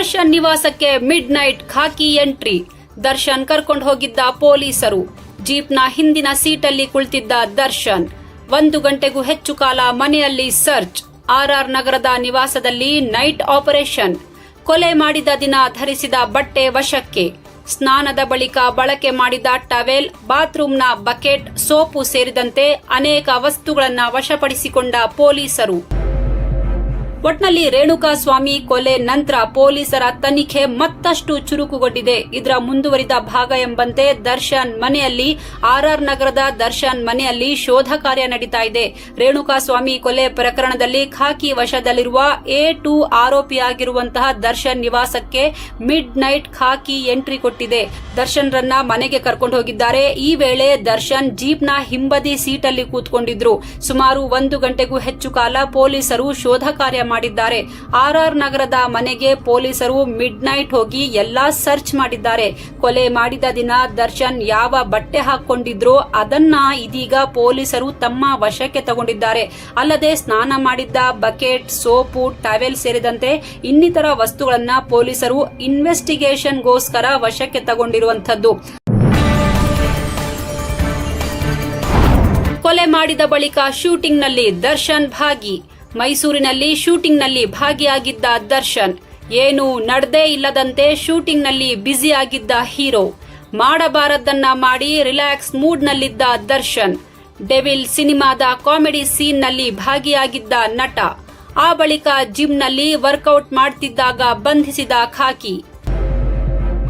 ದರ್ಶನ್ ನಿವಾಸಕ್ಕೆ midnight ಖಾಕಿ entry. Darshan ಕರ್ಕೊಂಡು ಹೋಗಿದ್ದ ಪೊಲೀಸರು. ಜೀಪ್ನ ಹಿಂದಿನ ಸೀಟಲ್ಲಿ ಕುಳಿತಿದ್ದ ದರ್ಶನ್, ಒಂದು ಗಂಟೆಗೂ ಹೆಚ್ಚು ಕಾಲ ಮನೆಯಲ್ಲಿ ಸರ್ಚ್. ಆರ್ಆರ್ ನಗರದ ನಿವಾಸದಲ್ಲಿ ನೈಟ್ ಆಪರೇಷನ್. ಕೊಲೆ ಮಾಡಿದ ದಿನ ಧರಿಸಿದ ಬಟ್ಟೆ ವಶಕ್ಕೆ. ಸ್ನಾನದ ಬಳಿಕ ಬಳಕೆ ಮಾಡಿದ ಟವೆಲ್, ಬಾತ್ರೂಮ್ನ ಬಕೆಟ್, ಸೋಪು ಸೇರಿದಂತೆ ಅನೇಕ ವಸ್ತುಗಳನ್ನು ವಶಪಡಿಸಿಕೊಂಡ ಪೊಲೀಸರು. ಒಟ್ನಲ್ಲಿ ರೇಣುಕಾ ಸ್ವಾಮಿ ಕೊಲೆ ನಂತರ ಪೊಲೀಸರ ತನಿಖೆ ಮತ್ತಷ್ಟು ಚುರುಕುಗೊಂಡಿದೆ. ಇದರ ಮುಂದುವರಿದ ಭಾಗ ಎಂಬಂತೆ ದರ್ಶನ್ ಮನೆಯಲ್ಲಿ ಆರ್ಆರ್ ನಗರದ ದರ್ಶನ್ ಮನೆಯಲ್ಲಿ ಶೋಧ ಕಾರ್ಯ ನಡೀತಾ ಇದೆ. ರೇಣುಕಾ ಸ್ವಾಮಿ ಕೊಲೆ ಪ್ರಕರಣದಲ್ಲಿ ಖಾಕಿ ವಶದಲ್ಲಿರುವ ಎ ಟು ಆರೋಪಿಯಾಗಿರುವಂತಹ ದರ್ಶನ್ ನಿವಾಸಕ್ಕೆ ಮಿಡ್ ನೈಟ್ ಖಾಕಿ ಎಂಟ್ರಿ ಕೊಟ್ಟಿದೆ. ದರ್ಶನ್ ರನ್ನ ಮನೆಗೆ ಕರ್ಕೊಂಡು ಹೋಗಿದ್ದಾರೆ. ಈ ವೇಳೆ ದರ್ಶನ್ ಜೀಪ್ನ ಹಿಂಬದಿ ಸೀಟಲ್ಲಿ ಕೂತ್ಕೊಂಡಿದ್ರು. ಸುಮಾರು ಒಂದು ಗಂಟೆಗೂ ಹೆಚ್ಚು ಕಾಲ ಪೊಲೀಸರು ಶೋಧ ಕಾರ್ಯ ಮಾಡಿದ್ದಾರೆ. ಆರ್ಆರ್ ನಗರದ ಮನೆಗೆ ಪೊಲೀಸರು ಮಿಡ್ ನೈಟ್ ಹೋಗಿ ಎಲ್ಲಾ ಸರ್ಚ್ ಮಾಡಿದ್ದಾರೆ. ಕೊಲೆ ಮಾಡಿದ ದಿನ ದರ್ಶನ್ ಯಾವ ಬಟ್ಟೆ ಹಾಕೊಂಡಿದ್ರೋ ಅದನ್ನ ಇದೀಗ ಪೊಲೀಸರು ತಮ್ಮ ವಶಕ್ಕೆ ತಗೊಂಡಿದ್ದಾರೆ. ಅಲ್ಲದೆ ಸ್ನಾನ ಮಾಡಿದ್ದ ಬಕೆಟ್, ಸೋಪು, ಟವೆಲ್ ಸೇರಿದಂತೆ ಇನ್ನಿತರ ವಸ್ತುಗಳನ್ನ ಪೊಲೀಸರು ಇನ್ವೆಸ್ಟಿಗೇಷನ್ಗೋಸ್ಕರ ವಶಕ್ಕೆ ತಗೊಂಡಿರುವಂತದ್ದು ಕೊಲೆ ಮಾಡಿದ ಬಳಿಕ ಶೂಟಿಂಗ್ನಲ್ಲಿ ದರ್ಶನ್ ಭಾಗಿ. ಮೈಸೂರಿನಲ್ಲಿ ಶೂಟಿಂಗ್ನಲ್ಲಿ ಭಾಗಿಯಾಗಿದ್ದ ದರ್ಶನ್, ಏನು ನಡೆದೇ ಇಲ್ಲದಂತೆ ಶೂಟಿಂಗ್ನಲ್ಲಿ ಬ್ಯುಸಿ ಆಗಿದ್ದ ಹೀರೋ. ಮಾಡಬಾರದನ್ನ ಮಾಡಿ ರಿಲ್ಯಾಕ್ಸ್ ಮೂಡ್ನಲ್ಲಿದ್ದ ದರ್ಶನ್, ಡೆವಿಲ್ ಸಿನಿಮಾದ ಕಾಮಿಡಿ ಸೀನ್ನಲ್ಲಿ ಭಾಗಿಯಾಗಿದ್ದ ನಟ. ಆ ಬಳಿಕ ಜಿಮ್ನಲ್ಲಿ ವರ್ಕೌಟ್ ಮಾಡ್ತಿದ್ದಾಗ ಬಂಧಿಸಿದ ಖಾಕಿ.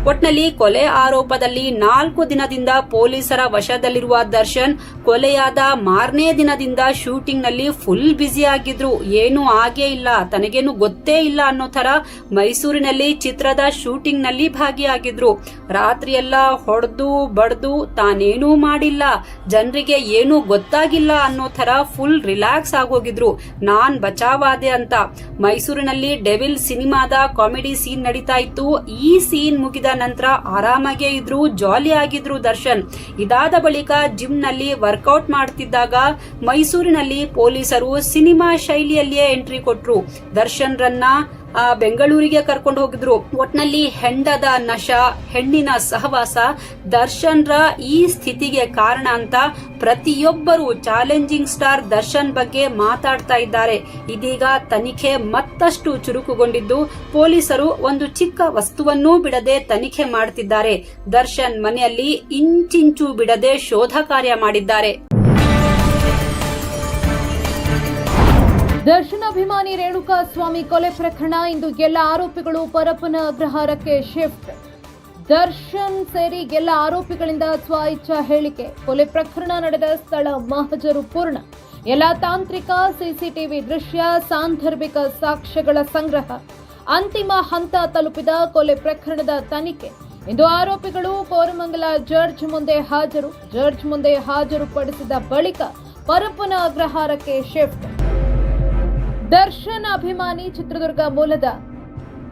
ಒಟ್ನಲ್ಲಿ ಕೊಲೆ ಆರೋಪದಲ್ಲಿ ನಾಲ್ಕು ದಿನದಿಂದ ಪೊಲೀಸರ ವಶದಲ್ಲಿರುವ ದರ್ಶನ್ ಕೊಲೆಯಾದ ಮಾರನೇ ದಿನದಿಂದ ಶೂಟಿಂಗ್ನಲ್ಲಿ ಫುಲ್ ಬ್ಯುಸಿ ಆಗಿದ್ರು. ಏನೂ ಆಗೇ ಇಲ್ಲ. ತನಗೇನು ಗೊತ್ತೇ ಇಲ್ಲ ಅನ್ನೋ ತರ ಮೈಸೂರಿನಲ್ಲಿ ಚಿತ್ರದ ಶೂಟಿಂಗ್ನಲ್ಲಿ ಭಾಗಿಯಾಗಿದ್ರು. ರಾತ್ರಿಯೆಲ್ಲ ಹೊಡೆದು ಬಡ್ದು ತಾನೇನೂ ಮಾಡಿಲ್ಲ. ಜನರಿಗೆ ಏನೂ ಗೊತ್ತಾಗಿಲ್ಲ ಅನ್ನೋ ತರ ಫುಲ್ ರಿಲ್ಯಾಕ್ಸ್ ಆಗೋಗಿದ್ರು. ನಾನ್ ಬಚಾವಾದೆ ಅಂತ. ಮೈಸೂರಿನಲ್ಲಿ ಡೆವಿಲ್ ಸಿನಿಮಾದ ಕಾಮಿಡಿ ಸೀನ್ ನಡೀತಾ ಇತ್ತು. ಈ ಸೀನ್ ಮುಗಿದ ನಂತರ ಆರಾಮಾಗೇ ಇದ್ರು ಜಾಲಿ ಆಗಿದ್ರು ದರ್ಶನ್. ಇದಾದ ಬಳಿಕ ಜಿಮ್ನಲ್ಲಿ ವರ್ಕೌಟ್ ಮಾಡ್ತಿದ್ದಾಗ ಮೈಸೂರಿನಲ್ಲಿ ಪೊಲೀಸರು ಸಿನಿಮಾ ಶೈಲಿಯಲ್ಲಿಯೇ ಎಂಟ್ರಿ ಕೊಟ್ರು. ದರ್ಶನ್ ರನ್ನ ಬೆಂಗಳೂರಿಗೆ ಕರ್ಕೊಂಡು ಹೋಗಿದ್ರು. ಒಟ್ನಲ್ಲಿ ಹೆಂಡದ ನಶ, ಹೆಣ್ಣಿನ ಸಹವಾಸ, ದರ್ಶನ್ರ ಈ ಸ್ಥಿತಿಗೆ ಕಾರಣ ಅಂತ ಪ್ರತಿಯೊಬ್ಬರು ಚಾಲೆಂಜಿಂಗ್ ಸ್ಟಾರ್ ದರ್ಶನ್ ಬಗ್ಗೆ ಮಾತಾಡ್ತಾ ಇದ್ದಾರೆ. ಇದೀಗ ತನಿಖೆ ಮತ್ತಷ್ಟು ಚುರುಕುಗೊಂಡಿದ್ದು, ಪೊಲೀಸರು ಒಂದು ಚಿಕ್ಕ ವಸ್ತುವನ್ನೂ ಬಿಡದೆ ತನಿಖೆ ಮಾಡುತ್ತಿದ್ದಾರೆ ದರ್ಶನ್ ಮನೆಯಲ್ಲಿ ಇಂಚಿಂಚು ಬಿಡದೆ ಶೋಧ ಕಾರ್ಯ ಮಾಡಿದ್ದಾರೆ. ದರ್ಶನ್ ಅಭಿಮಾನಿ ರೇಣುಕಾ ಸ್ವಾಮಿ ಕೊಲೆ ಪ್ರಕರಣ. ಇಂದು ಎಲ್ಲ ಆರೋಪಿಗಳು ಪರಪ್ಪನ ಅಗ್ರಹಾರಕ್ಕೆ ಶಿಫ್ಟ್. ದರ್ಶನ್ ಸೇರಿ ಎಲ್ಲ ಆರೋಪಿಗಳಿಂದ ಸ್ವ ಇಚ್ಛಾ ಹೇಳಿಕೆ. ಕೊಲೆ ಪ್ರಕರಣ ನಡೆದ ಸ್ಥಳ ಮಹಜರು ಪೂರ್ಣ. ಎಲ್ಲ ತಾಂತ್ರಿಕ, ಸಿಸಿಟಿವಿ ದೃಶ್ಯ, ಸಾಂದರ್ಭಿಕ ಸಾಕ್ಷ್ಯಗಳ ಸಂಗ್ರಹ. ಅಂತಿಮ ಹಂತ ತಲುಪಿದ ಕೊಲೆ ಪ್ರಕರಣದ ತನಿಖೆ. ಇಂದು ಆರೋಪಿಗಳು ಕೋರಮಂಗಲ ಜಡ್ಜ್ ಮುಂದೆ ಹಾಜರು. ಜಡ್ಜ್ ಮುಂದೆ ಹಾಜರುಪಡಿಸಿದ ಬಳಿಕ ಪರಪ್ಪನ ಅಗ್ರಹಾರಕ್ಕೆ ಶಿಫ್ಟ್. ದರ್ಶನ್ ಅಭಿಮಾನಿ ಚಿತ್ರದುರ್ಗ ಮೂಲದ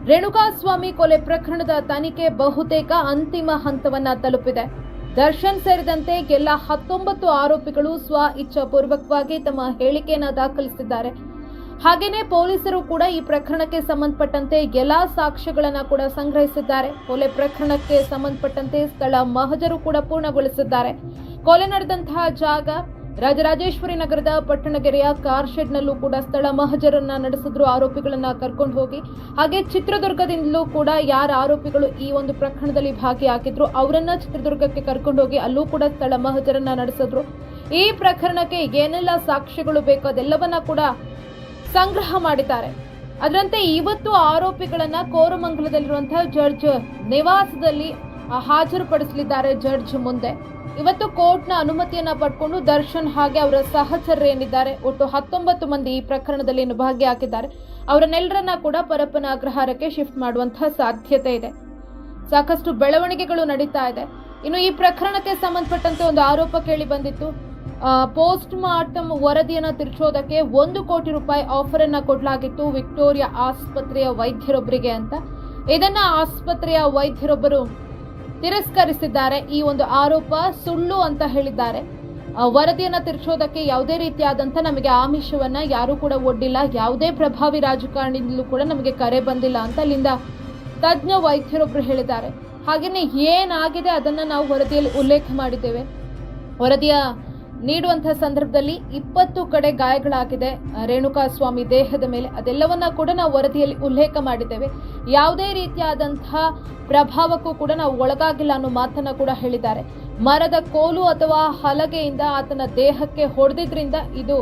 ರೇಣುಕಾಸ್ವಾಮಿ ಕೊಲೆ ಪ್ರಕರಣದ ತನಿಖೆ ಬಹುತೇಕ ಅಂತಿಮ ಹಂತವನ್ನ ತಲುಪಿದೆ. ದರ್ಶನ್ ಸೇರಿದಂತೆ ಎಲ್ಲ ಹತ್ತೊಂಬತ್ತು ಆರೋಪಿಗಳು ಸ್ವ ಇಚ್ಛಾಪೂರ್ವಕವಾಗಿ ತಮ್ಮ ಹೇಳಿಕೆಯನ್ನ ದಾಖಲಿಸಿದ್ದಾರೆ. ಹಾಗೇನೆ ಪೊಲೀಸರು ಕೂಡ ಈ ಪ್ರಕರಣಕ್ಕೆ ಸಂಬಂಧಪಟ್ಟಂತೆ ಎಲ್ಲ ಸಾಕ್ಷ್ಯಗಳನ್ನ ಕೂಡ ಸಂಗ್ರಹಿಸಿದ್ದಾರೆ. ಕೊಲೆ ಪ್ರಕರಣಕ್ಕೆ ಸಂಬಂಧಪಟ್ಟಂತೆ ಸ್ಥಳ ಮಹಜರು ಕೂಡ ಪೂರ್ಣಗೊಳಿಸಿದ್ದಾರೆ. ಕೊಲೆ ನಡೆದಂತಹ ಜಾಗ ರಾಜರಾಜೇಶ್ವರಿ ನಗರದ ಪಟ್ಟಣಗೆರೆಯ ಕಾರ್ ಶೆಡ್ನಲ್ಲೂ ಕೂಡ ಸ್ಥಳ ಮಹಜರನ್ನ ನಡೆಸಿದ್ರು. ಆರೋಪಿಗಳನ್ನ ಕರ್ಕೊಂಡು ಹೋಗಿ ಹಾಗೆ ಚಿತ್ರದುರ್ಗದಿಂದಲೂ ಕೂಡ ಯಾರ ಆರೋಪಿಗಳು ಈ ಒಂದು ಪ್ರಕರಣದಲ್ಲಿ ಭಾಗಿಯಾಗಿದ್ರು, ಅವರನ್ನ ಚಿತ್ರದುರ್ಗಕ್ಕೆ ಕರ್ಕೊಂಡು ಹೋಗಿ ಅಲ್ಲೂ ಕೂಡ ಸ್ಥಳ ಮಹಜರನ್ನ ನಡೆಸಿದ್ರು. ಈ ಪ್ರಕರಣಕ್ಕೆ ಏನೆಲ್ಲ ಸಾಕ್ಷ್ಯಗಳು ಬೇಕೋ ಅದೆಲ್ಲವನ್ನ ಕೂಡ ಸಂಗ್ರಹ ಮಾಡಿದ್ದಾರೆ. ಅದರಂತೆ ಇವತ್ತು ಆರೋಪಿಗಳನ್ನ ಕೋರಮಂಗಲದಲ್ಲಿರುವಂತಹ ಜಡ್ಜ್ ನಿವಾಸದಲ್ಲಿ ಹಾಜರುಪಡಿಸಲಿದ್ದಾರೆ ಜಡ್ಜ್ ಮುಂದೆ. ಇವತ್ತು ಕೋರ್ಟ್ನ ಅನುಮತಿಯನ್ನ ಪಡ್ಕೊಂಡು ದರ್ಶನ್ ಹಾಗೆ ಅವರ ಸಹಚರರು ಏನಿದ್ದಾರೆ ಒಟ್ಟು ಹತ್ತೊಂಬತ್ತು ಮಂದಿ ಈ ಪ್ರಕರಣದಲ್ಲಿ ಭಾಗಿ ಭಾಗಿಯಾಗಿದ್ದಾರೆ ಅವರನ್ನೆಲ್ಲರನ್ನ ಕೂಡ ಪರಪ್ಪನ ಅಗ್ರಹಾರಕ್ಕೆ ಶಿಫ್ಟ್ ಮಾಡುವಂತಹ ಸಾಧ್ಯತೆ ಇದೆ. ಸಾಕಷ್ಟು ಬೆಳವಣಿಗೆಗಳು ನಡೀತಾ ಇದೆ. ಇನ್ನು ಈ ಪ್ರಕರಣಕ್ಕೆ ಸಂಬಂಧಪಟ್ಟಂತೆ ಒಂದು ಆರೋಪ ಕೇಳಿ ಬಂದಿತ್ತು. ಪೋಸ್ಟ್ ಮಾರ್ಟಮ್ ವರದಿಯನ್ನ ತಿರುಚೋದಕ್ಕೆ ಒಂದು ಕೋಟಿ ರೂಪಾಯಿ ಆಫರ್ ಅನ್ನ ಕೊಡಲಾಗಿತ್ತು ವಿಕ್ಟೋರಿಯಾ ಆಸ್ಪತ್ರೆಯ ವೈದ್ಯರೊಬ್ಬರಿಗೆ ಅಂತ. ಇದನ್ನ ಆಸ್ಪತ್ರೆಯ ವೈದ್ಯರೊಬ್ಬರು ತಿರಸ್ಕರಿಸಿದ್ದಾರೆ. ಈ ಒಂದು ಆರೋಪ ಸುಳ್ಳು ಅಂತ ಹೇಳಿದ್ದಾರೆ. ವರದಿಯನ್ನು ತಿರ್ಚೋದಕ್ಕೆ ಯಾವುದೇ ರೀತಿಯಾದಂಥ ನಮಗೆ ಆಮಿಷವನ್ನ ಯಾರೂ ಕೂಡ ಒಡ್ಡಿಲ್ಲ. ಯಾವುದೇ ಪ್ರಭಾವಿ ರಾಜಕಾರಣಿಯಿಂದಲೂ ಕೂಡ ನಮಗೆ ಕರೆ ಬಂದಿಲ್ಲ ಅಂತ ಅಲ್ಲಿಂದ ತಜ್ಞ ವೈದ್ಯರೊಬ್ಬರು ಹೇಳಿದ್ದಾರೆ. ಹಾಗೆಯೇ ಏನಾಗಿದೆ ಅದನ್ನ ನಾವು ವರದಿಯಲ್ಲಿ ಉಲ್ಲೇಖ ಮಾಡಿದ್ದೇವೆ. ವರದಿಯ ನೀಡುವಂತಹ ಸಂದರ್ಭದಲ್ಲಿ ಇಪ್ಪತ್ತು ಕಡೆ ಗಾಯಗಳಾಗಿದೆ. ರೇಣುಕಾ ಸ್ವಾಮಿ ದೇಹದ ಮೇಲೆ ಅದೆಲ್ಲವನ್ನ ಕೂಡ ನಾವು ವರದಿಯಲ್ಲಿ ಉಲ್ಲೇಖ ಮಾಡಿದ್ದೇವೆ. ಯಾವುದೇ ರೀತಿಯಾದಂತಹ ಪ್ರಭಾವಕ್ಕೂ ಕೂಡ ನಾವು ಒಳಗಾಗಿಲ್ಲ ಅನ್ನೋ ಮಾತನ್ನ ಕೂಡ ಹೇಳಿದ್ದಾರೆ. ಮರದ ಕೋಲು ಅಥವಾ ಹಲಗೆಯಿಂದ ಆತನ ದೇಹಕ್ಕೆ ಹೊಡೆದಿದ್ರಿಂದ ಇದು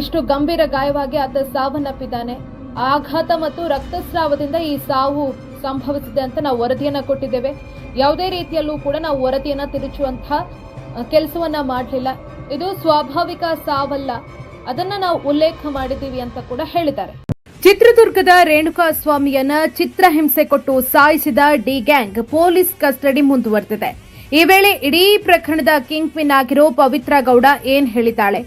ಇಷ್ಟು ಗಂಭೀರ ಗಾಯವಾಗಿ ಆತ ಸಾವನ್ನಪ್ಪಿದ್ದಾನೆ. ಆಘಾತ ಮತ್ತು ರಕ್ತಸ್ರಾವದಿಂದ ಈ ಸಾವು ಸಂಭವಿಸಿದೆ ಅಂತ ನಾವು ವರದಿಯನ್ನ ಕೊಟ್ಟಿದ್ದೇವೆ. ಯಾವುದೇ ರೀತಿಯಲ್ಲೂ ಕೂಡ ನಾವು ವರದಿಯನ್ನ ತಿರುಚುವಂತಹ ಕೆಲಸವನ್ನ ಮಾಡಲಿಲ್ಲ. ಇದು ಸ್ವಾಭಾವಿಕ ಸಾವಲ್ಲ. ಅದನ್ನ ನಾವು ಉಲ್ಲೇಖ ಮಾಡಿದ್ದೀವಿ ಅಂತ ಕೂಡ ಹೇಳಿದ್ದಾರೆ. ಚಿತ್ರದುರ್ಗದ ರೇಣುಕಾ ಸ್ವಾಮಿಯನ್ನ ಚಿತ್ರಹಿಂಸೆ ಕೊಟ್ಟು ಸಾಯಿಸಿದ ಡಿ ಗ್ಯಾಂಗ್ ಪೊಲೀಸ್ ಕಸ್ಟಡಿ ಮುಂದುವರೆದಿದೆ. ಈ ವೇಳೆ ಇಡೀ ಪ್ರಕರಣದ ಕಿಂಗ್ ಪಿನ್ ಆಗಿರೋ ಪವಿತ್ರ ಗೌಡ ಏನ್ ಹೇಳಿದ್ದಾಳೆ?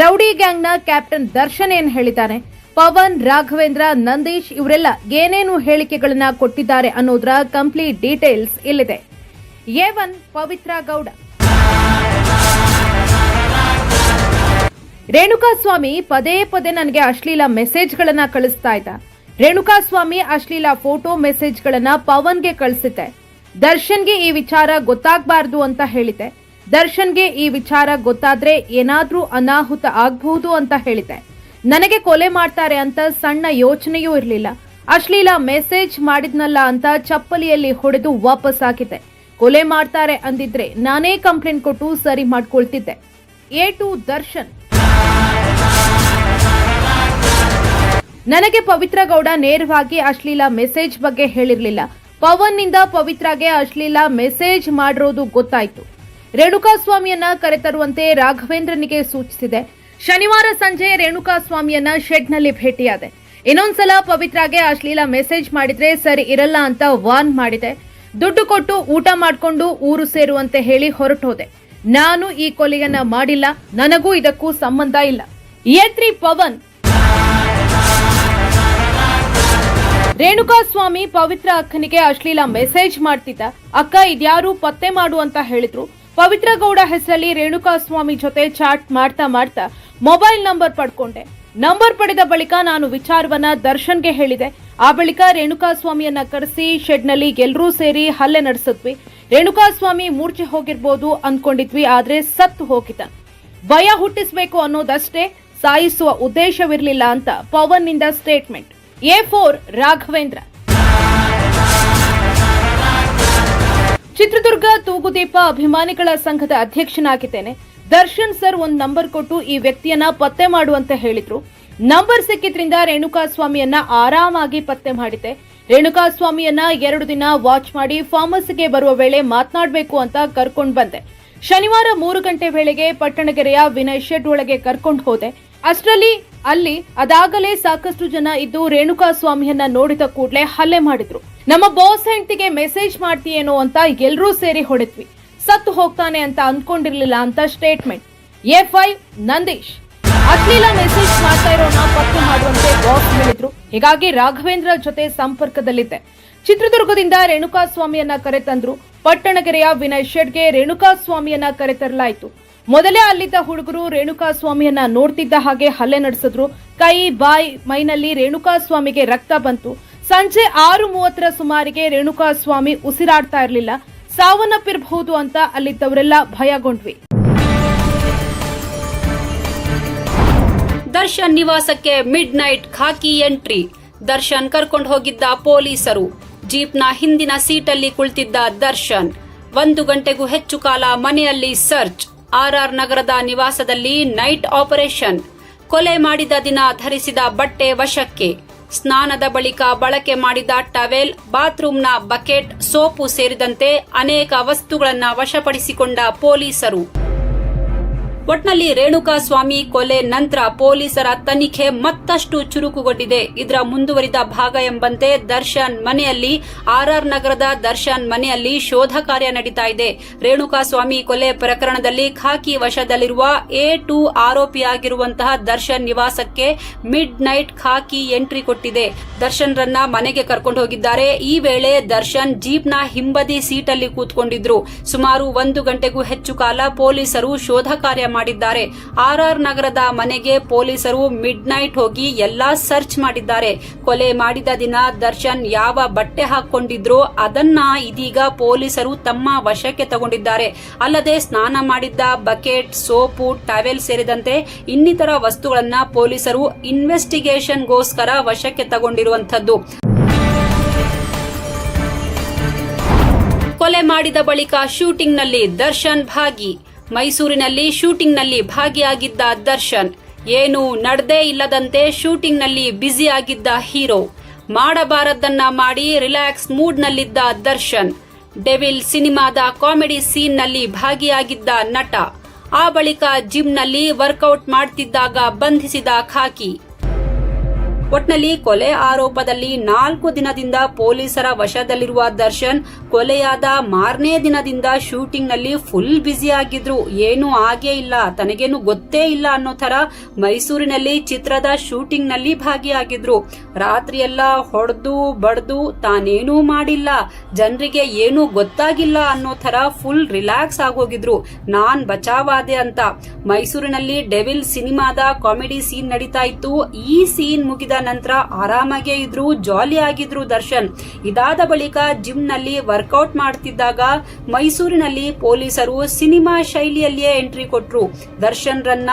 ರೌಡಿ ಗ್ಯಾಂಗ್ನ ಕ್ಯಾಪ್ಟನ್ ದರ್ಶನ್ ಏನ್ ಹೇಳಿದ್ದಾನೆ? ಪವನ್, ರಾಘವೇಂದ್ರ, ನಂದೀಶ್ ಇವರೆಲ್ಲ ಏನೇನು ಹೇಳಿಕೆಗಳನ್ನ ಕೊಟ್ಟಿದ್ದಾರೆ ಅನ್ನೋದರ ಕಂಪ್ಲೀಟ್ ಡೀಟೇಲ್ಸ್ ಇಲ್ಲಿದೆ. ಎ ಪವಿತ್ರ ಗೌಡ. ರೇಣುಕಾಸ್ವಾಮಿ ಪದೇ ಪದೇ ನನಗೆ ಅಶ್ಲೀಲ ಮೆಸೇಜ್ಗಳನ್ನ ಕಳಿಸ್ತಾ ಇದ್ದ. ರೇಣುಕಾಸ್ವಾಮಿ ಅಶ್ಲೀಲ ಫೋಟೋ ಮೆಸೇಜ್ಗಳನ್ನ ಪವನ್ಗೆ ಕಳಿಸಿದ್ದೆ. ದರ್ಶನ್ಗೆ ಈ ವಿಚಾರ ಗೊತ್ತಾಗಬಾರ್ದು ಅಂತ ಹೇಳಿದೆ ದರ್ಶನ್ಗೆ ಈ ವಿಚಾರ ಗೊತ್ತಾದ್ರೆ ಏನಾದ್ರೂ ಅನಾಹುತ ಆಗಬಹುದು ಅಂತ ಹೇಳಿದೆ ನನಗೆ ಕೊಲೆ ಮಾಡ್ತಾರೆ ಅಂತ ಸಣ್ಣ ಯೋಚನೆಯೂ ಇರಲಿಲ್ಲ. ಅಶ್ಲೀಲ ಮೆಸೇಜ್ ಮಾಡಿದ್ನಲ್ಲ ಅಂತ ಚಪ್ಪಲಿಯಲ್ಲಿ ಹೊಡೆದು ವಾಪಸ್ ಹಾಕಿದ್ದೆ. ಕೊಲೆ ಮಾಡ್ತಾರೆ ಅಂದಿದ್ರೆ ನಾನೇ ಕಂಪ್ಲೇಂಟ್ ಕೊಟ್ಟು ಸರಿ ಮಾಡ್ಕೊಳ್ತಿದ್ದೆ. A to Darshan. ನನಗೆ ಪವಿತ್ರ ಗೌಡ ನೇರವಾಗಿ ಅಶ್ಲೀಲ ಮೆಸೇಜ್ ಬಗ್ಗೆ ಹೇಳಿರಲಿಲ್ಲ. ಪವನ್ನಿಂದ ಪವಿತ್ರಗೆ ಅಶ್ಲೀಲ ಮೆಸೇಜ್ ಮಾಡಿರೋದು ಗೊತ್ತಾಯ್ತು. ರೇಣುಕಾಸ್ವಾಮಿಯನ್ನ ಕರೆತರುವಂತೆ ರಾಘವೇಂದ್ರನಿಗೆ ಸೂಚಿಸಿದೆ. ಶನಿವಾರ ಸಂಜೆ ರೇಣುಕಾಸ್ವಾಮಿಯನ್ನ ಶೆಡ್ನಲ್ಲಿ ಭೇಟಿಯಾದೆ. ಇನ್ನೊಂದ್ಸಲ ಪವಿತ್ರಗೆ ಅಶ್ಲೀಲ ಮೆಸೇಜ್ ಮಾಡಿದ್ರೆ ಸರಿ ಇರಲ್ಲ ಅಂತ ವಾರ್ನ್ ಮಾಡಿದೆ. ದುಡ್ಡು ಕೊಟ್ಟು ಊಟ ಮಾಡ್ಕೊಂಡು ಊರು ಸೇರುವಂತೆ ಹೇಳಿ ಹೊರಟೋದೆ. ನಾನು ಈ ಕೊಲೆಯನ್ನ ಮಾಡಿಲ್ಲ, ನನಗೂ ಇದಕ್ಕೂ ಸಂಬಂಧ ಇಲ್ಲ. ಏತ್ರಿ ಪವನ್. ರೇಣುಕಾಸ್ವಾಮಿ ಪವಿತ್ರ ಅಕ್ಕನಿಗೆ ಅಶ್ಲೀಲ ಮೆಸೇಜ್ ಮಾಡ್ತಿದ್ದ. ಅಕ್ಕ ಇದ್ಯಾರು ಪತ್ತೆ ಮಾಡು ಅಂತ ಹೇಳಿದ್ರು. ಪವಿತ್ರ ಗೌಡ ಹೆಸರಲ್ಲಿ ರೇಣುಕಾಸ್ವಾಮಿ ಜೊತೆ ಚಾಟ್ ಮಾಡ್ತಾ ಮಾಡ್ತಾ ಮೊಬೈಲ್ ನಂಬರ್ ಪಡ್ಕೊಂಡೆ. ನಂಬರ್ ಪಡೆದ ಬಳಿಕ ನಾನು ವಿಚಾರವನ್ನ ದರ್ಶನ್ಗೆ ಹೇಳಿದೆ. ಆ ಬಳಿಕ ರೇಣುಕಾ ಸ್ವಾಮಿಯನ್ನ ಕರೆಸಿ, ಶೆಡ್ನಲ್ಲಿ ಎಲ್ಲರೂ ಸೇರಿ ಹಲ್ಲೆ ನಡೆಸಿದ್ವಿ. ರೇಣುಕಾಸ್ವಾಮಿ ಮೂರ್ಛೆ ಹೋಗಿರ್ಬೋದು ಅನ್ಕೊಂಡಿದ್ವಿ, ಆದ್ರೆ ಸತ್ತು ಹೋಗಿದ್ದ. ಭಯ ಹುಟ್ಟಿಸಬೇಕು ಅನ್ನೋದಷ್ಟೇ ಸಾಯಿಸುವ ಉದ್ದೇಶವಿರಲಿಲ್ಲ ಅಂತ ಪವನ್ನಿಂದ statement A four Raghavendra. Chitradurga Thoogudeepa ಅಭಿಮಾನಿಗಳ ಸಂಘದ ಅಧ್ಯಕ್ಷನಾಗಿದ್ದೇನೆ. ದರ್ಶನ್ ಸರ್ ಒಂದು ನಂಬರ್ ಕೊಟ್ಟು ಈ ವ್ಯಕ್ತಿಯನ್ನ ಪತ್ತೆ ಮಾಡುವಂತೆ ಹೇಳಿದ್ರು. ನಂಬರ್ ಸಿಕ್ಕಿದ್ರಿಂದ ರೇಣುಕಾಸ್ವಾಮಿಯನ್ನ ಆರಾಮಾಗಿ ಪತ್ತೆ ಮಾಡಿದ್ದೆ. ರೇಣುಕಾಸ್ವಾಮಿಯನ್ನ ಎರಡು ದಿನ ವಾಚ್ ಮಾಡಿ ಫಾರ್ಮಸಿಗೆ ಬರುವ ವೇಳೆ ಮಾತನಾಡಬೇಕು ಅಂತ ಕರ್ಕೊಂಡ್ ಬಂದೆ. ಶನಿವಾರ ಮೂರು ಗಂಟೆ ವೇಳೆಗೆ ಪಟ್ಟಣಗೆರೆಯ ವಿನಯ್ ಶೆಡ್ ಒಳಗೆ ಕರ್ಕೊಂಡು ಹೋದೆ. ಅಷ್ಟರಲ್ಲಿ ಅಲ್ಲಿ ಅದಾಗಲೇ ಸಾಕಷ್ಟು ಜನ ಇದ್ದು ರೇಣುಕಾ ಸ್ವಾಮಿಯನ್ನ ನೋಡಿದ ಕೂಡಲೇ ಹಲ್ಲೆ ಮಾಡಿದ್ರು. ನಮ್ಮ ಬಾಸ್ ಹೆಂಡತಿಗೆ ಮೆಸೇಜ್ ಮಾಡ್ತೀಯೇನೋ ಅಂತ ಎಲ್ಲರೂ ಸೇರಿ ಹೊಡೆದ್ವಿ. ಸತ್ತು ಹೋಗ್ತಾನೆ ಅಂತ ಅಂದ್ಕೊಂಡಿರ್ಲಿಲ್ಲ ಅಂತ ಸ್ಟೇಟ್ಮೆಂಟ್. A five Nandish. ಅಶ್ಲೀಲ ಮೆಸೇಜ್ ಮಾಡ್ತಾ ಇರೋನ ಪತ್ತೆ ಮಾಡುವಂತೆ ಬಾಸ್ ಹೇಳಿದ್ರು. ಹೀಗಾಗಿ ರಾಘವೇಂದ್ರ ಜೊತೆ ಸಂಪರ್ಕದಲ್ಲಿದ್ದೆ. ಚಿತ್ರದುರ್ಗದಿಂದ ರೇಣುಕಾ ಸ್ವಾಮಿಯನ್ನ ಕರೆತಂದ್ರು. ಪಟ್ಟಣಗೆರೆಯ ವಿನಯ್ ಶೆಡ್ಗೆ ರೇಣುಕಾ ಸ್ವಾಮಿಯನ್ನ ಕರೆತರಲಾಯಿತು. ಮೊದಲೇ ಅಲ್ಲಿದ್ದ ಹುಡುಗರು ರೇಣುಕಾ ಸ್ವಾಮಿಯನ್ನ ನೋಡ್ತಿದ್ದ ಹಾಗೆ ಹಲ್ಲೆ ನಡೆಸಿದ್ರು. ಕೈ, ಬಾಯಿ, ಮೈನಲ್ಲಿ ರೇಣುಕಾ ಸ್ವಾಮಿಗೆ ರಕ್ತ ಬಂತು. ಸಂಜೆ ಆರು ಮೂವತ್ತರ ಸುಮಾರಿಗೆ ರೇಣುಕಾ ಸ್ವಾಮಿ ಉಸಿರಾಡ್ತಾ ಇರಲಿಲ್ಲ. ಸಾವನ್ನಪ್ಪಿರಬಹುದು ಅಂತ ಅಲ್ಲಿದ್ದವರೆಲ್ಲ ಭಯಗೊಂಡ್ವಿ. ದರ್ಶನ್ ನಿವಾಸಕ್ಕೆ ಮಿಡ್ ನೈಟ್ ಖಾಕಿ ಎಂಟ್ರಿ. ದರ್ಶನ್ ಕರ್ಕೊಂಡು ಹೋಗಿದ್ದ ಪೊಲೀಸರು. ಜೀಪ್ನ ಹಿಂದಿನ ಸೀಟಲ್ಲಿ ಕುಳಿತಿದ್ದ ದರ್ಶನ್. ಒಂದು ಗಂಟೆಗೂ ಹೆಚ್ಚು ಕಾಲ ಮನೆಯಲ್ಲಿ ಸರ್ಚ್. ಆರ್ಆರ್ ನಗರದ ನಿವಾಸದಲ್ಲಿ ನೈಟ್ ಆಪರೇಷನ್. ಕೊಲೆ ಮಾಡಿದ ದಿನ ಧರಿಸಿದ ಬಟ್ಟೆ ವಶಕ್ಕೆ. ಸ್ನಾನದ ಬಳಿಕ ಬಳಕೆ ಮಾಡಿದ ಟವೆಲ್, ಬಾತ್ರೂಮ್ನ ಬಕೆಟ್, ಸೋಪು ಸೇರಿದಂತೆ ಅನೇಕ ವಸ್ತುಗಳನ್ನು ವಶಪಡಿಸಿಕೊಂಡ ಪೊಲೀಸರು. ಒಟ್ನಲ್ಲಿ ರೇಣುಕಾ ಸ್ವಾಮಿ ಕೊಲೆ ನಂತರ ಪೊಲೀಸರ ತನಿಖೆ ಮತ್ತಷ್ಟು ಚುರುಕುಗೊಂಡಿದೆ. ಇದರ ಮುಂದುವರಿದ ಭಾಗ ಎಂಬಂತೆ ದರ್ಶನ್ ಮನೆಯಲ್ಲಿ ಆರ್ಆರ್ ನಗರದ ದರ್ಶನ್ ಮನೆಯಲ್ಲಿ ಶೋಧ ಕಾರ್ಯ ನಡೀತಾ ಇದೆ. ರೇಣುಕಾ ಸ್ವಾಮಿ ಕೊಲೆ ಪ್ರಕರಣದಲ್ಲಿ ಖಾಕಿ ವಶದಲ್ಲಿರುವ ಎ ಟು ಆರೋಪಿಯಾಗಿರುವಂತಹ ದರ್ಶನ್ ನಿವಾಸಕ್ಕೆ ಮಿಡ್ ನೈಟ್ ಖಾಕಿ ಎಂಟ್ರಿ ಕೊಟ್ಟಿದೆ. ದರ್ಶನ್ ರನ್ನ ಮನೆಗೆ ಕರ್ಕೊಂಡು ಹೋಗಿದ್ದಾರೆ. ಈ ವೇಳೆ ದರ್ಶನ್ ಜೀಪ್ನ ಹಿಂಬದಿ ಸೀಟಲ್ಲಿ ಕೂತ್ಕೊಂಡಿದ್ರು. ಸುಮಾರು ಒಂದು ಗಂಟೆಗೂ ಹೆಚ್ಚು ಕಾಲ ಪೊಲೀಸರು ಶೋಧ ಕಾರ್ಯ ಮಾಡಿದ್ದಾರೆ. ಆರ್ಆರ್ ನಗರದ ಮನೆಗೆ ಪೊಲೀಸರು ಮಿಡ್ ನೈಟ್ ಹೋಗಿ ಎಲ್ಲಾ ಸರ್ಚ್ ಮಾಡಿದ್ದಾರೆ. ಕೊಲೆ ಮಾಡಿದ ದಿನ ದರ್ಶನ್ ಯಾವ ಬಟ್ಟೆ ಹಾಕೊಂಡಿದ್ರೋ ಅದನ್ನ ಇದೀಗ ಪೊಲೀಸರು ತಮ್ಮ ವಶಕ್ಕೆ ತಗೊಂಡಿದ್ದಾರೆ. ಅಲ್ಲದೆ ಸ್ನಾನ ಮಾಡಿದ್ದ ಬಕೆಟ್, ಸೋಪು, ಟವೆಲ್ ಸೇರಿದಂತೆ ಇನ್ನಿತರ ವಸ್ತುಗಳನ್ನ ಪೊಲೀಸರು ಇನ್ವೆಸ್ಟಿಗೇಷನ್ಗೋಸ್ಕರ ವಶಕ್ಕೆ ತಗೊಂಡಿರುವಂತದ್ದು ಕೊಲೆ ಮಾಡಿದ ಬಳಿಕ ಶೂಟಿಂಗ್ನಲ್ಲಿ ದರ್ಶನ್ ಭಾಗಿ. ಮೈಸೂರಿನಲ್ಲಿ ಶೂಟಿಂಗ್ನಲ್ಲಿ ಭಾಗಿಯಾಗಿದ್ದ ದರ್ಶನ್, ಏನು ನಡೆದೇ ಇಲ್ಲದಂತೆ ಶೂಟಿಂಗ್ನಲ್ಲಿ ಬ್ಯುಸಿ ಆಗಿದ್ದ ಹೀರೋ. ಮಾಡಬಾರದನ್ನ ಮಾಡಿ ರಿಲ್ಯಾಕ್ಸ್ ಮೂಡ್ನಲ್ಲಿದ್ದ ದರ್ಶನ್, ಡೆವಿಲ್ ಸಿನಿಮಾದ ಕಾಮಿಡಿ ಸೀನ್ನಲ್ಲಿ ಭಾಗಿಯಾಗಿದ್ದ ನಟ. ಆ ಬಳಿಕ ಜಿಮ್ನಲ್ಲಿ ವರ್ಕೌಟ್ ಮಾಡ್ತಿದ್ದಾಗ ಬಂಧಿಸಿದ ಖಾಕಿ. ಒಟ್ನಲ್ಲಿ ಕೊಲೆ ಆರೋಪದಲ್ಲಿ ನಾಲ್ಕು ದಿನದಿಂದ ಪೊಲೀಸರ ವಶದಲ್ಲಿರುವ ದರ್ಶನ್ ಕೊಲೆಯಾದ ಮಾರನೇ ದಿನದಿಂದ ಶೂಟಿಂಗ್ನಲ್ಲಿ ಫುಲ್ ಬ್ಯುಸಿ ಆಗಿದ್ರು ಏನೂ ಆಗೇ ಇಲ್ಲ. ತನಗೇನು ಗೊತ್ತೇ ಇಲ್ಲ ಅನ್ನೋ ತರ ಮೈಸೂರಿನಲ್ಲಿ ಚಿತ್ರದ ಶೂಟಿಂಗ್ನಲ್ಲಿ ಭಾಗಿಯಾಗಿದ್ರು. ರಾತ್ರಿಯೆಲ್ಲ ಹೊಡೆದು ಬಡ್ದು ತಾನೇನೂ ಮಾಡಿಲ್ಲ. ಜನರಿಗೆ ಏನೂ ಗೊತ್ತಾಗಿಲ್ಲ ಅನ್ನೋ ತರ ಫುಲ್ ರಿಲ್ಯಾಕ್ಸ್ ಆಗೋಗಿದ್ರು. ನಾನ್ ಬಚಾವಾದೆ ಅಂತ. ಮೈಸೂರಿನಲ್ಲಿ ಡೆವಿಲ್ ಸಿನಿಮಾದ ಕಾಮಿಡಿ ಸೀನ್ ನಡೀತಾ ಇತ್ತು. ಈ ಸೀನ್ ಮುಗಿದ ನಂತರ ಆರಾಮಾಗೇ ಇದ್ರು ಜಾಲಿ ಆಗಿದ್ರು ದರ್ಶನ್. ಇದಾದ ಬಳಿಕ ಜಿಮ್ನಲ್ಲಿ ವರ್ಕೌಟ್ ಮಾಡ್ತಿದ್ದಾಗ ಮೈಸೂರಿನಲ್ಲಿ ಪೊಲೀಸರು ಸಿನಿಮಾ ಶೈಲಿಯಲ್ಲಿಯೇ ಎಂಟ್ರಿ ಕೊಟ್ರು. ದರ್ಶನ್ ರನ್ನ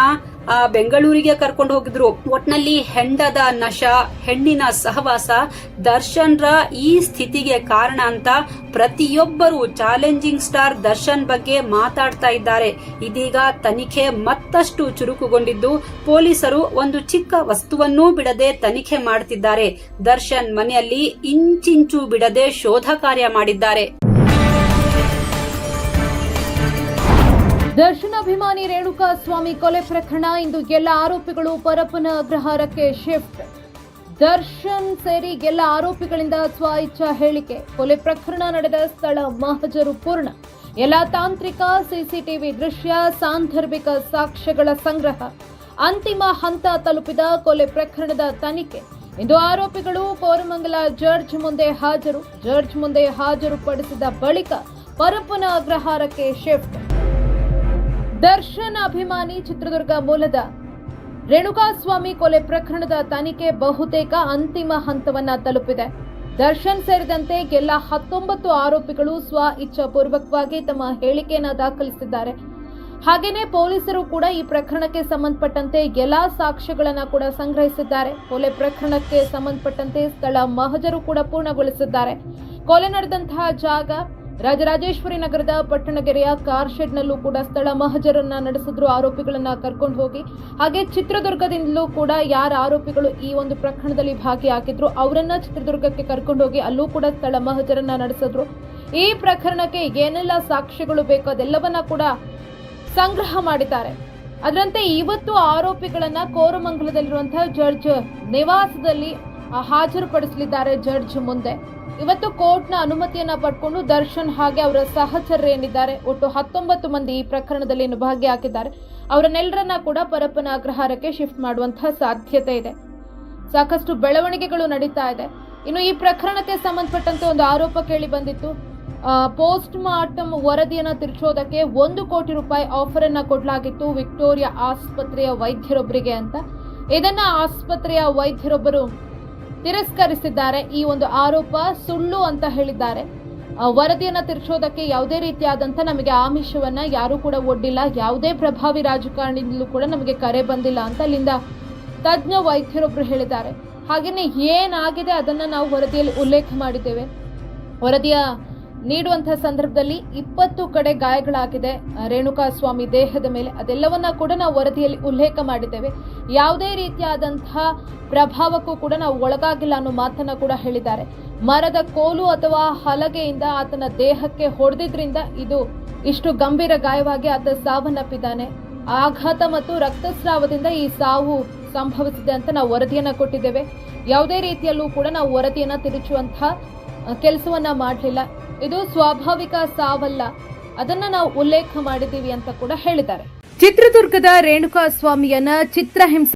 ಬೆಂಗಳೂರಿಗೆ ಕರ್ಕೊಂಡು ಹೋಗಿದ್ರು. ಒಟ್ನಲ್ಲಿ ಹೆಂಡದ ನಶ, ಹೆಣ್ಣಿನ ಸಹವಾಸ, ದರ್ಶನ್ರ ಈ ಸ್ಥಿತಿಗೆ ಕಾರಣ ಅಂತ ಪ್ರತಿಯೊಬ್ಬರು ಚಾಲೆಂಜಿಂಗ್ ಸ್ಟಾರ್ ದರ್ಶನ್ ಬಗ್ಗೆ ಮಾತಾಡ್ತಾ ಇದ್ದಾರೆ. ಇದೀಗ ತನಿಖೆ ಮತ್ತಷ್ಟು ಚುರುಕುಗೊಂಡಿದ್ದು, ಪೊಲೀಸರು ಒಂದು ಚಿಕ್ಕ ವಸ್ತುವನ್ನೂ ಬಿಡದೆ ತನಿಖೆ ಮಾಡುತ್ತಿದ್ದಾರೆ ದರ್ಶನ್ ಮನೆಯಲ್ಲಿ ಇಂಚಿಂಚು ಬಿಡದೆ ಶೋಧ ಕಾರ್ಯ ಮಾಡಿದ್ದಾರೆ. ದರ್ಶನ್ ಅಭಿಮಾನಿ ರೇಣುಕಾ ಸ್ವಾಮಿ ಕೊಲೆ ಪ್ರಕರಣ. ಇಂದು ಎಲ್ಲ ಆರೋಪಿಗಳು ಪರಪ್ಪನ ಅಗ್ರಹಾರಕ್ಕೆ ಶಿಫ್ಟ್. ದರ್ಶನ್ ಸೇರಿ ಎಲ್ಲ ಆರೋಪಿಗಳಿಂದ ಸ್ವ ಇಚ್ಛಾ ಹೇಳಿಕೆ. ಕೊಲೆ ಪ್ರಕರಣ ನಡೆದ ಸ್ಥಳ ಮಹಜರು ಪೂರ್ಣ. ಎಲ್ಲ ತಾಂತ್ರಿಕ, ಸಿಸಿಟಿವಿ ದೃಶ್ಯ, ಸಾಂದರ್ಭಿಕ ಸಾಕ್ಷ್ಯಗಳ ಸಂಗ್ರಹ. ಅಂತಿಮ ಹಂತ ತಲುಪಿದ ಕೊಲೆ ಪ್ರಕರಣದ ತನಿಖೆ. ಇಂದು ಆರೋಪಿಗಳು ಕೋರಮಂಗಲ ಜಡ್ಜ್ ಮುಂದೆ ಹಾಜರು. ಜಡ್ಜ್ ಮುಂದೆ ಹಾಜರುಪಡಿಸಿದ ಬಳಿಕ ಪರಪ್ಪನ ಅಗ್ರಹಾರಕ್ಕೆ ಶಿಫ್ಟ್. ದರ್ಶನ್ ಅಭಿಮಾನಿ ಚಿತ್ರದುರ್ಗ ಮೂಲದ ರೇಣುಕಾಸ್ವಾಮಿ ಕೊಲೆ ಪ್ರಕರಣದ ತನಿಖೆ ಬಹುತೇಕ ಅಂತಿಮ ಹಂತವನ್ನ ತಲುಪಿದೆ. ದರ್ಶನ್ ಸೇರಿದಂತೆ ಎಲ್ಲ ಹತ್ತೊಂಬತ್ತು ಆರೋಪಿಗಳು ಸ್ವ ಇಚ್ಛಾಪೂರ್ವಕವಾಗಿ ತಮ್ಮ ಹೇಳಿಕೆಯನ್ನ ದಾಖಲಿಸಿದ್ದಾರೆ. ಹಾಗೇನೆ ಪೊಲೀಸರು ಕೂಡ ಈ ಪ್ರಕರಣಕ್ಕೆ ಸಂಬಂಧಪಟ್ಟಂತೆ ಎಲ್ಲಾ ಸಾಕ್ಷ್ಯಗಳನ್ನ ಕೂಡ ಸಂಗ್ರಹಿಸಿದ್ದಾರೆ. ಕೊಲೆ ಪ್ರಕರಣಕ್ಕೆ ಸಂಬಂಧಪಟ್ಟಂತೆ ಸ್ಥಳ ಮಹಜರು ಕೂಡ ಪೂರ್ಣಗೊಳಿಸಿದ್ದಾರೆ. ಕೊಲೆ ನಡೆದಂತಹ ಜಾಗ ರಾಜರಾಜೇಶ್ವರಿ ನಗರದ ಪಟ್ಟಣಗೆರೆಯ ಕಾರ್ ಶೆಡ್ನಲ್ಲೂ ಕೂಡ ಸ್ಥಳ ಮಹಜರನ್ನ ನಡೆಸಿದ್ರು. ಆರೋಪಿಗಳನ್ನ ಕರ್ಕೊಂಡು ಹೋಗಿ. ಹಾಗೆ ಚಿತ್ರದುರ್ಗದಿಂದಲೂ ಕೂಡ ಯಾರ ಆರೋಪಿಗಳು ಈ ಒಂದು ಪ್ರಕರಣದಲ್ಲಿ ಭಾಗಿಯಾಗಿದ್ರು, ಅವರನ್ನ ಚಿತ್ರದುರ್ಗಕ್ಕೆ ಕರ್ಕೊಂಡು ಹೋಗಿ ಅಲ್ಲೂ ಕೂಡ ಸ್ಥಳ ಮಹಜರನ್ನ ನಡೆಸಿದ್ರು. ಈ ಪ್ರಕರಣಕ್ಕೆ ಏನೆಲ್ಲ ಸಾಕ್ಷ್ಯಗಳು ಬೇಕೋ ಅದೆಲ್ಲವನ್ನ ಕೂಡ ಸಂಗ್ರಹ ಮಾಡಿದ್ದಾರೆ. ಅದರಂತೆ ಇವತ್ತು ಆರೋಪಿಗಳನ್ನ ಕೋರಮಂಗಲದಲ್ಲಿರುವಂತಹ ಜಡ್ಜ್ ನಿವಾಸದಲ್ಲಿ ಹಾಜರುಪಡಿಸಲಿದ್ದಾರೆ ಜಡ್ಜ್ ಮುಂದೆ. ಇವತ್ತು ಕೋರ್ಟ್ನ ಅನುಮತಿಯನ್ನ ಪಡ್ಕೊಂಡು ದರ್ಶನ್ ಹಾಗೆ ಅವರ ಸಹಚರರು ಏನಿದ್ದಾರೆ ಒಟ್ಟು ಹತ್ತೊಂಬತ್ತು ಮಂದಿ ಈ ಪ್ರಕರಣದಲ್ಲಿ ಏನು ಭಾಗಿಯಾಗಿದ್ದಾರೆ ಅವರನ್ನೆಲ್ಲರನ್ನ ಕೂಡ ಪರಪ್ಪನ ಅಗ್ರಹಾರಕ್ಕೆ ಶಿಫ್ಟ್ ಮಾಡುವಂತಹ ಸಾಧ್ಯತೆ ಇದೆ. ಸಾಕಷ್ಟು ಬೆಳವಣಿಗೆಗಳು ನಡೀತಾ ಇದೆ. ಇನ್ನು ಈ ಪ್ರಕರಣಕ್ಕೆ ಸಂಬಂಧಪಟ್ಟಂತೆ ಒಂದು ಆರೋಪ ಕೇಳಿ ಬಂದಿತ್ತು. ಪೋಸ್ಟ್ ಮಾರ್ಟಮ್ ವರದಿಯನ್ನ ತಿರುಚೋದಕ್ಕೆ ಒಂದು ಕೋಟಿ ರೂಪಾಯಿ ಆಫರ್ ಅನ್ನ ಕೊಡಲಾಗಿತ್ತು ವಿಕ್ಟೋರಿಯಾ ಆಸ್ಪತ್ರೆಯ ವೈದ್ಯರೊಬ್ಬರಿಗೆ ಅಂತ. ಇದನ್ನ ಆಸ್ಪತ್ರೆಯ ವೈದ್ಯರೊಬ್ಬರು ತಿರಸ್ಕರಿಸಿದ್ದಾರೆ. ಈ ಒಂದು ಆರೋಪ ಸುಳ್ಳು ಅಂತ ಹೇಳಿದ್ದಾರೆ. ವರದಿಯನ್ನ ತಿರ್ಚೋದಕ್ಕೆ ಯಾವುದೇ ರೀತಿಯಾದಂಥ ನಮಗೆ ಆಮಿಷವನ್ನ ಯಾರೂ ಕೂಡ ಒಡ್ಡಿಲ್ಲ. ಯಾವುದೇ ಪ್ರಭಾವಿ ರಾಜಕಾರಣಿಯಿಂದಲೂ ಕೂಡ ನಮಗೆ ಕರೆ ಬಂದಿಲ್ಲ ಅಂತ ಅಲ್ಲಿಂದ ತಜ್ಞ ವೈದ್ಯರೊಬ್ರು ಹೇಳಿದ್ದಾರೆ. ಹಾಗೆಯೇ ಏನಾಗಿದೆ ಅದನ್ನ ನಾವು ವರದಿಯಲ್ಲಿ ಉಲ್ಲೇಖ ಮಾಡಿದ್ದೇವೆ. ವರದಿಯ ನೀಡುವಂತಹ ಸಂದರ್ಭದಲ್ಲಿ ಇಪ್ಪತ್ತು ಕಡೆ ಗಾಯಗಳಾಗಿದೆ. ರೇಣುಕಾ ಸ್ವಾಮಿ ದೇಹದ ಮೇಲೆ ಅದೆಲ್ಲವನ್ನ ಕೂಡ ನಾವು ವರದಿಯಲ್ಲಿ ಉಲ್ಲೇಖ ಮಾಡಿದ್ದೇವೆ. ಯಾವುದೇ ರೀತಿಯಾದಂತಹ ಪ್ರಭಾವಕ್ಕೂ ಕೂಡ ನಾವು ಒಳಗಾಗಿಲ್ಲ ಅನ್ನೋ ಮಾತನ್ನ ಕೂಡ ಹೇಳಿದ್ದಾರೆ. ಮರದ ಕೋಲು ಅಥವಾ ಹಲಗೆಯಿಂದ ಆತನ ದೇಹಕ್ಕೆ ಹೊಡೆದಿದ್ರಿಂದ ಇದು ಇಷ್ಟು ಗಂಭೀರ ಗಾಯವಾಗಿ ಆತ ಸಾವನ್ನಪ್ಪಿದ್ದಾನೆ. ಆಘಾತ ಮತ್ತು ರಕ್ತಸ್ರಾವದಿಂದ ಈ ಸಾವು ಸಂಭವಿಸಿದೆ ಅಂತ ನಾವು ವರದಿಯನ್ನ ಕೊಟ್ಟಿದ್ದೇವೆ. ಯಾವುದೇ ರೀತಿಯಲ್ಲೂ ಕೂಡ ನಾವು ವರದಿಯನ್ನ ತಿರುಚುವಂತಹ ಕೆಲಸವನ್ನ ಮಾಡಲಿಲ್ಲ. ಇದು ಸ್ವಾಭಾವಿಕ ಸಾವಲ್ಲ. ಅದನ್ನ ನಾವು ಉಲ್ಲೇಖ ಮಾಡಿದ್ದೀವಿ ಅಂತ ಕೂಡ ಹೇಳಿದ್ದಾರೆ. ಚಿತ್ರದುರ್ಗದ ರೇಣುಕಾ ಸ್ವಾಮಿಯನ್ನ ಚಿತ್ರಹಿಂಸೆ